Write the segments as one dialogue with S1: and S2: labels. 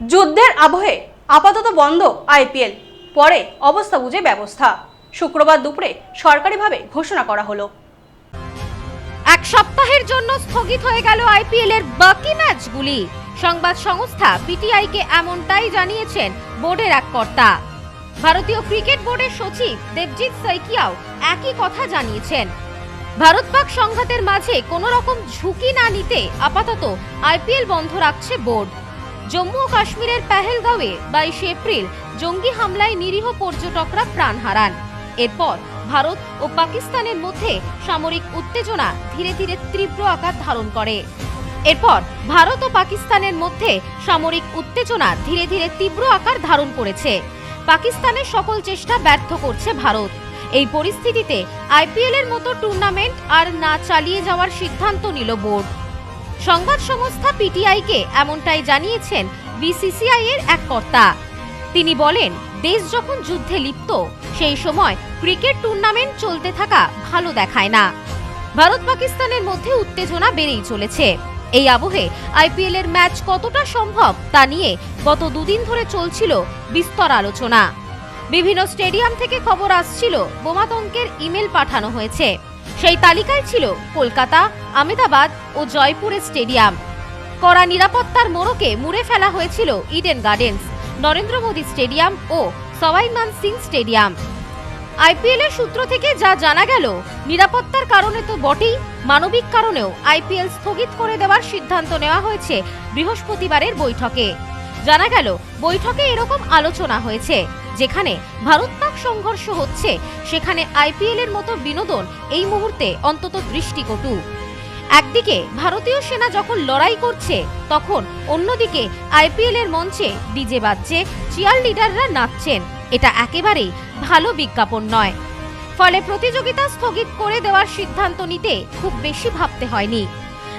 S1: যুদ্ধের আবহে আপাতত বন্ধ আইপিএল। পরে অবস্থা বুঝে ব্যবস্থা। শুক্রবার দুপুরে সরকারিভাবে ঘোষণা করা হলো।
S2: এক সপ্তাহের জন্য স্থগিত হয়ে গেল আইপিএল এর বাকি ম্যাচগুলি। সংবাদ সংস্থা পিটিআইকে এমনটাই জানিয়েছেন বোর্ডের এক কর্তা। ভারতীয় ক্রিকেট বোর্ডের সচিব দেবজিৎ সাইকিয়াও একই কথা জানিয়েছেন। ভারত পাক সংঘাতের মাঝে কোনো রকম ঝুঁকি না নিতে আপাতত আইপিএল বন্ধ রাখছে বোর্ড। জম্মু ও কাশ্মীরের পেহেলগাঁওয়ে বাইশে এপ্রিল জঙ্গি হামলায় নিরীহ পর্যটকরা প্রাণ হারান। এরপর ভারত ও পাকিস্তানের মধ্যে সামরিক উত্তেজনা ধীরে ধীরে তীব্র আকার ধারণ করে। এরপর ভারত ও পাকিস্তানের মধ্যে সামরিক উত্তেজনা ধীরে ধীরে তীব্র আকার ধারণ করেছে। পাকিস্তানের সকল চেষ্টা ব্যর্থ করছে ভারত। এই পরিস্থিতিতে আইপিএল এর মতো টুর্নামেন্ট আর না চালিয়ে যাওয়ার সিদ্ধান্ত নিল বোর্ড। সংবাদ সংস্থা পিটিআইকে এমনটাই জানিয়েছেন বিসিসিআই এর এক কর্তা। তিনি বলেন, দেশ যখন যুদ্ধে লিপ্ত, সেই সময় ক্রিকেট টুর্নামেন্ট চলতে থাকা ভালো দেখায় না। ভারত পাকিস্তানের মধ্যে উত্তেজনা বেড়েই চলেছে। এই আবহে আইপিএল এর ম্যাচ কতটা সম্ভব তা নিয়ে গত দুদিন ধরে চলছিল বিস্তর আলোচনা। বিভিন্ন স্টেডিয়াম থেকে খবর আসছিল, বোমাতঙ্কের ইমেল পাঠানো হয়েছে। সেই তালিকায় ছিল কলকাতা আমেদাবাদ ও জয়পুরের স্টেডিয়াম। কড়া নিরাপত্তার মোড়কে মুড়ে ফেলা হয়েছিল Eden Gardens Narendra Modi stadium ও সওয়াই মান সিং স্টেডিয়াম। আইপিএল এর সূত্র থেকে যা জানা গেল, নিরাপত্তার কারণে তো বটেই, মানবিক কারণেও আইপিএল স্থগিত করে দেওয়ার সিদ্ধান্ত নেওয়া হয়েছে বৃহস্পতিবারের বৈঠকে। জানা গেল, বৈঠকে এরকম আলোচনা হয়েছে, যেখানে ভারত পাক সংঘর্ষ হচ্ছে, সেখানে আইপিএল এর মতো বিনোদন এই মুহূর্তে অন্তত দৃষ্টিকটু। একদিকে ভারতীয় সেনা যখন লড়াই করছে, তখন অন্যদিকে আইপিএল এর মঞ্চে ডিজে বাজছে চিয়ার লিডাররা নাচছেন। এটা একেবারেই ভালো বিজ্ঞাপন নয়। ফলে প্রতিযোগিতা স্থগিত করে দেওয়ার সিদ্ধান্ত নিতে খুব বেশি ভাবতে হয়নি।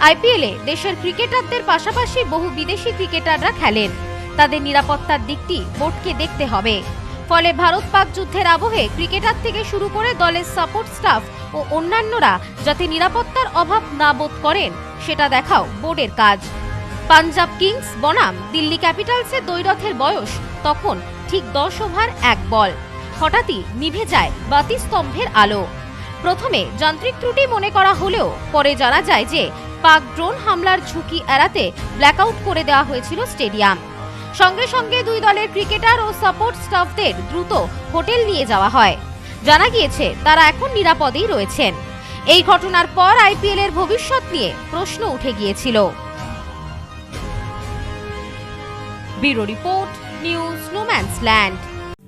S2: আইপিএলে দেশের ক্রিকেটারদের পাশাপাশি বহু বিদেশি ক্রিকেটাররা খেলেন। তাদের নিরাপত্তার দিকটি বোর্ডকে দেখতে হবে। ফলে ভারত পাক যুদ্ধের আবহে ক্রিকেটার থেকে শুরু করে দলের সাপোর্ট স্টাফ ও অন্যান্যরা যাতে নিরাপত্তার অভাব না বোধ করেন, সেটা দেখাও বোর্ডের কাজ। পাঞ্জাব কিংস বনাম দিল্লি ক্যাপিটালসের দ্বৈরথের বয়স তখন ঠিক দশ ওভার এক বল। হঠাৎই নিভে যায় বাতিস্তম্ভের আলো। প্রথমে যান্ত্রিক ত্রুটি মনে করা হলেও পরে জানা যায় যে পাক ড্রোন হামলার ঝুঁকি এড়াতে ব্ল্যাকআউট করে দেওয়া হয়েছিল স্টেডিয়াম। সঙ্গে সঙ্গে দুই দলের ক্রিকেটার ও সাপোর্ট স্টাফদের দ্রুত হোটেল নিয়ে যাওয়া হয়। জানা গিয়েছে, তারা এখন নিরাপদেই রয়েছেন। এই ঘটনার পর আইপিএল এর ভবিষ্যৎ নিয়ে প্রশ্ন উঠে গিয়েছিল। Bureau report, news no man's land